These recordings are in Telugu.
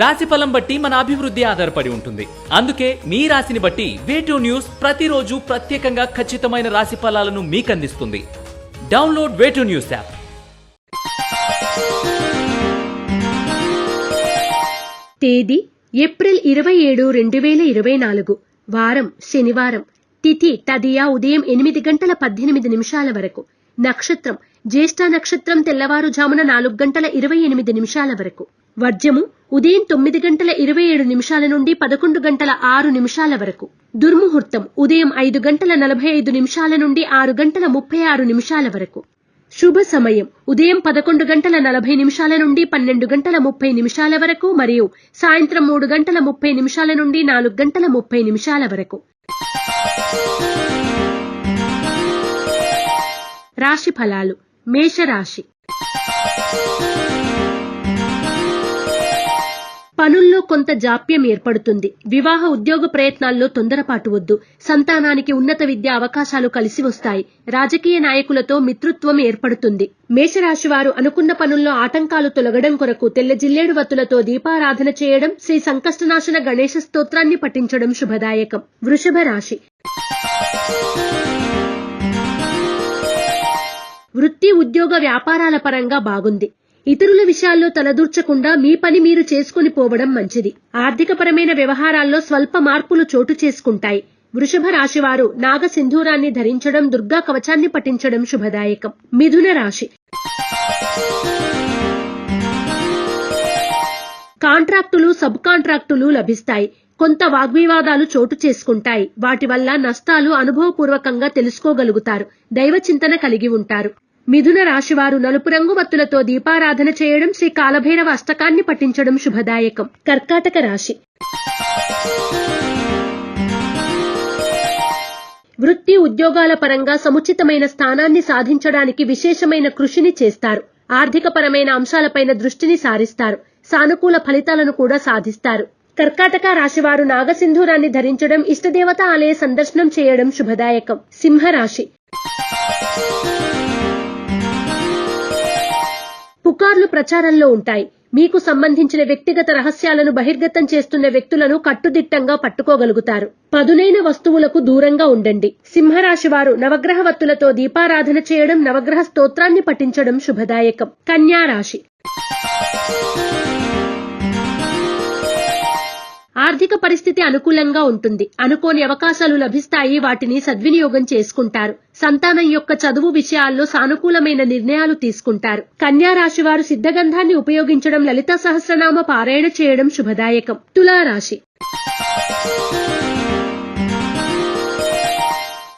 రాశి ఫలం బట్టి మన అభివృద్ధి ఆధారపడి ఉంటుంది. అందుకే మీ రాశిని బట్టి వేటూ న్యూస్ ప్రతిరోజు ప్రత్యేకంగా ఖచ్చితమైన రాశి ఫలాలను మీకు అందిస్తుంది download way two news app తేదీ ఏప్రిల్ ఇరవై ఏడు రెండు వేల ఇరవై నాలుగు. వారం శనివారం. తిథి తదియా ఉదయం ఎనిమిది గంటల పద్దెనిమిది నిమిషాల వరకు. నక్షత్రం జ్యేష్ఠ నక్షత్రం తెల్లవారుజామున నాలుగు గంటల ఇరవై ఎనిమిది నిమిషాల వరకు. వర్జము ఉదయం తొమ్మిది గంటల ఇరవై ఏడు నిమిషాల నుండి పదకొండు గంటల ఆరు నిమిషాల వరకు. దుర్ముహూర్తం ఉదయం ఐదు గంటల నలభై ఐదు నిమిషాల నుండి ఆరు గంటల ముప్పై ఆరు నిమిషాల వరకు. శుభ సమయం ఉదయం పదకొండు గంటల నలభై నిమిషాల నుండి పన్నెండు గంటల ముప్పై నిమిషాల వరకు మరియు సాయంత్రం మూడు గంటల ముప్పై నిమిషాల నుండి నాలుగు గంటల ముప్పై నిమిషాల వరకు. రాశి ఫలాలు మేషరాశి. పనుల్లో కొంత జాప్యం ఏర్పడుతుంది. వివాహ ఉద్యోగ ప్రయత్నాల్లో తొందరపాటు వద్దు. సంతానానికి ఉన్నత విద్య అవకాశాలు కలిసి వస్తాయి. రాజకీయ నాయకులతో మిత్రుత్వం ఏర్పడుతుంది. మేషరాశి వారు అనుకున్న పనుల్లో ఆటంకాలు తొలగడం కొరకు తెల్ల జిల్లేడు వత్తులతో దీపారాధన చేయడం శ్రీ సంకష్టనాశన గణేశ స్తోత్రాన్ని పఠించడం శుభదాయకం. వృషభ రాశి. వృత్తి ఉద్యోగ వ్యాపారాల పరంగా బాగుంది. ఇతరుల విషయాల్లో తలదూర్చకుండా మీ పని మీరు చేసుకుని పోవడం మంచిది. ఆర్థికపరమైన వ్యవహారాల్లో స్వల్ప మార్పులు చోటు చేసుకుంటాయి. వృషభ రాశివారు నాగ సింధూరాన్ని ధరించడం దుర్గా కవచాన్ని పఠించడం శుభదాయకం. మిథున రాశి. కాంట్రాక్టులు సబ్ కాంట్రాక్టులు లభిస్తాయి. కొంత వాగ్వివాదాలు చోటు చేసుకుంటాయి. వాటి వల్ల నష్టాలు అనుభవపూర్వకంగా తెలుసుకోగలుగుతారు. దైవ చింతన కలిగి ఉంటారు. మిథున రాశివారు నలుపు రంగు వత్తులతో దీపారాధన చేయడం శ్రీ కాలభైరవ అష్టకాన్ని పఠించడం శుభదాయకం. కర్కాటక రాశి. వృత్తి ఉద్యోగాల పరంగా సముచితమైన స్థానాన్ని సాధించడానికి విశేషమైన కృషిని చేస్తారు. ఆర్థికపరమైన అంశాలపైన దృష్టిని సారిస్తారు. సానుకూల ఫలితాలను కూడా సాధిస్తారు. కర్కాటక రాశివారు నాగసింధూరాన్ని ధరించడం ఇష్టదేవత ఆలయ సందర్శనం చేయడం శుభదాయకం. సింహరాశి. పుకార్లు ప్రచారంలో ఉంటాయి. మీకు సంబంధించిన వ్యక్తిగత రహస్యాలను బహిర్గతం చేస్తున్న వ్యక్తులను కట్టుదిట్టంగా పట్టుకోగలుగుతారు. పదునైన వస్తువులకు దూరంగా ఉండండి. సింహరాశి వారు నవగ్రహ వత్తులతో దీపారాధన చేయడం నవగ్రహ స్తోత్రాన్ని పఠించడం శుభదాయకం. కన్యా రాశి ఆర్థిక పరిస్థితి అనుకూలంగా ఉంటుంది. అనుకోని అవకాశాలు లభిస్తాయి. వాటిని సద్వినియోగం చేసుకుంటారు. సంతానం యొక్క చదువు విషయాల్లో సానుకూలమైన నిర్ణయాలు తీసుకుంటారు. కన్యా రాశి వారు సిద్ధగంధాన్ని ఉపయోగించడం లలిత సహస్రనామ పారాయణ చేయడం శుభదాయకం. తులారాశి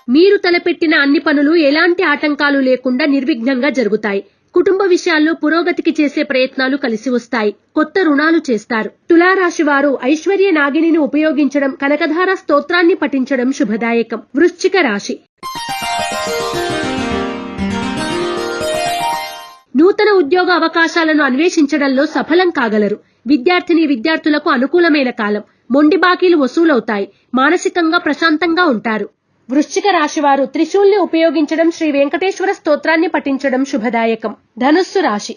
మీరు తలపెట్టిన అన్ని పనులు ఎలాంటి ఆటంకాలు లేకుండా నిర్విఘ్నంగా జరుగుతాయి. కుటుంబ విషయాల్లో పురోగతికి చేసే ప్రయత్నాలు కలిసి వస్తాయి. కొత్త రుణాలు చేస్తారు. తులారాశి వారు ఐశ్వర్య నాగిని ఉపయోగించడం కనకధార స్తోత్రాన్ని పఠించడం శుభదాయకం. వృశ్చిక రాశి. నూతన ఉద్యోగ అవకాశాలను అన్వేషించడంలో సఫలం కాగలరు. విద్యార్థిని విద్యార్థులకు అనుకూలమైన కాలం. మొండి బాకీలు వసూలవుతాయి. మానసికంగా ప్రశాంతంగా ఉంటారు. వృశ్చిక రాశి వారు త్రిశూల్ని ఉపయోగించడం శ్రీ వెంకటేశ్వర స్తోత్రాన్ని పఠించడం శుభదాయకం. ధనుస్సు రాశి.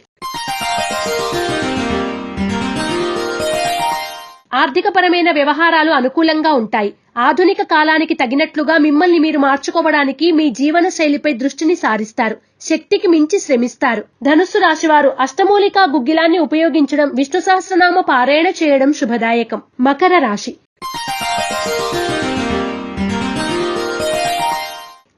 ఆర్థికపరమైన వ్యవహారాలు అనుకూలంగా ఉంటాయి. ఆధునిక కాలానికి తగినట్లుగా మిమ్మల్ని మీరు మార్చుకోవడానికి మీ జీవన శైలిపై దృష్టిని సారిస్తారు. శక్తికి మించి శ్రమిస్తారు. ధనుస్సు రాశివారు అష్టమూలికా గుగ్గిలాన్ని ఉపయోగించడం విష్ణు సహస్రనామ పారాయణ చేయడం శుభదాయకం. మకర రాశి.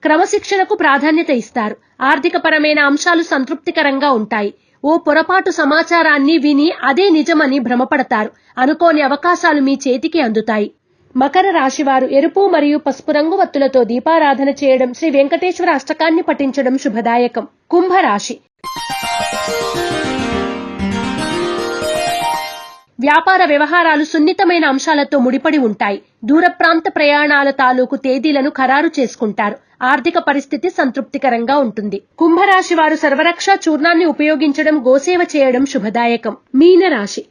క్రమశిక్షణకు ప్రాధాన్యత ఇస్తారు. ఆర్థికపరమైన అంశాలు సంతృప్తికరంగా ఉంటాయి. ఓ పొరపాటు సమాచారాన్ని విని అదే నిజమని భ్రమపడతారు. అనుకోని అవకాశాలు మీ చేతికి అందుతాయి. మకర రాశివారు ఎరుపు మరియు పసుపు రంగు వత్తులతో దీపారాధన చేయడం శ్రీ వెంకటేశ్వర అష్టకాన్ని పఠించడం శుభదాయకం. కుంభరాశి వ్యాపార వ్యవహారాలు సున్నితమైన అంశాలతో ముడిపడి ఉంటాయి. దూర ప్రాంత ప్రయాణాల తాలూకు తేదీలను ఖరారు చేసుకుంటారు. ఆర్థిక పరిస్థితి సంతృప్తికరంగా ఉంటుంది. కుంభరాశి వారు సర్వరక్ష చూర్ణాన్ని ఉపయోగించడం గోసేవ చేయడం శుభదాయకం. మీనరాశి.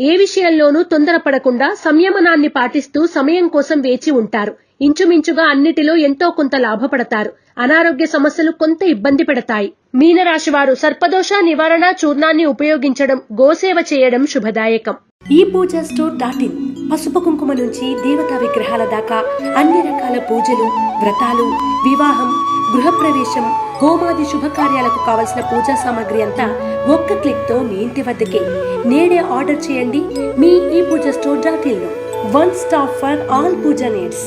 ఏ విషయంలోనూ తొందరపడకుండా సంయమనాన్ని పాటిస్తూ సమయం కోసం వేచి ఉంటారు. ఇంచుమించుగా అన్నిటిలో ఎంతో కొంత లాభపడతారు. అనారోగ్య సమస్యలు కొంత ఇబ్బంది పెడతాయి. మీనరాశి వారు సర్పదోష నివారణ చూర్ణాన్ని ఉపయోగించడం గోసేవ చేయడం శుభదాయకం. ఈ పూజ స్టోర్ డాట్ ఇన్. పసుపు కుంకుమ నుంచి దేవతా విగ్రహాల దాకా అన్ని రకాల పూజలు వ్రతాలు వివాహం గృహప్రవేశం హోమాది శుభకార్యాలకు కావలసిన పూజా సామాగ్రి అంతా ఒక్క క్లిక్తో మీ ఇంటి వద్దకే. నేడే ఆర్డర్ చేయండి మీ ఈ Pooja store dot in one stop for all Pooja needs.